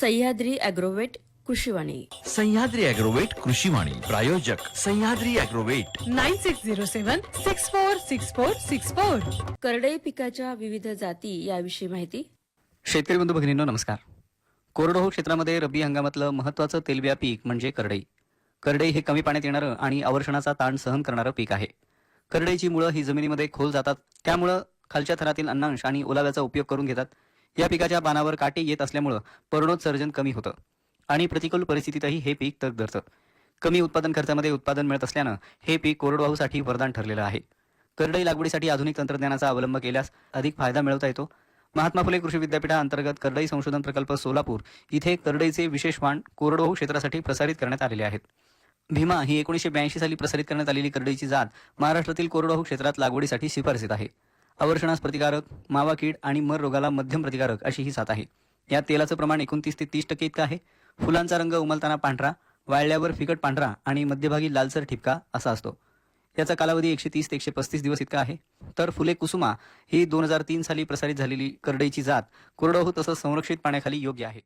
सह्याद्री अॅग्रोवेट कृषीवाणी. सह्याद्री अॅग्रोवेट कृषीवाणी प्रायोजक Sahyadri Agrovet nine six zero seven six four six four six four. करडई पिकाच्या विविध जाती याविषयी माहिती? शेतकरी बंधू भगिनींनो नमस्कार. कोरडवाहू क्षेत्रामध्ये रब्बी हंगामातलं महत्त्वाचं तेलबिया पीक म्हणजे करडई. करडई हे कमी पाण्यात येणारं आणि अवर्षणाचा ताण सहन करणारं पीक आहे. करडईची मुळं ही जमिनीमध्ये खोल जातात. त्यामुळं खालच्या थरातील अन्नांश आणि ओलाव्याचा उपयोग करून घेतात. या पिकाच्या पानावर काटे येत असल्यामुळं पर्णोत्सर्जन कमी होतं आणि प्रतिकूल परिस्थितीतही हे पीक तग धरतं. कमी उत्पादन खर्चामध्ये उत्पादन मिळत असल्यानं हे पीक कोरडवाहूसाठी वरदान ठरलेलं आहे. करडई लागवडीसाठी आधुनिक तंत्रज्ञानाचा अवलंब केल्यास अधिक फायदा मिळवता येतो. महात्मा फुले कृषी विद्यापीठाअंतर्गत करडई संशोधन प्रकल्प सोलापूर इथे करडईचे विशेष वाण कोरडवाहू क्षेत्रासाठी प्रसारित करण्यात आलेले आहेत. भीमा ही एकोणीसशे ब्याऐंशी साली प्रसारित करण्यात आलेली करडईची जात महाराष्ट्रातील कोरडवाहू क्षेत्रात लागवडीसाठी शिफारसीत आहे. अवर्षणास प्रतिकारक मावा कीड आणि मर रोगाला मध्यम प्रतिकारक अशी ही जात आहे. या तेलाचं प्रमाण एकोणतीस ते तीस टक्के इतकं आहे. फुलांचा रंग उमलताना पांढरा वाळल्यावर फिकट पांढरा आणि मध्यभागी लालसर ठिपका असा असतो. याचा कालावधी एकशे तीस ते एकशे पस्तीस दिवस इतका आहे. तर फुले कुसुमा ही दोन हजार तीन साली प्रसारित झालेली करडईची जात कोरडवाहू तसंच संरक्षित पाण्याखाली योग्य आहे.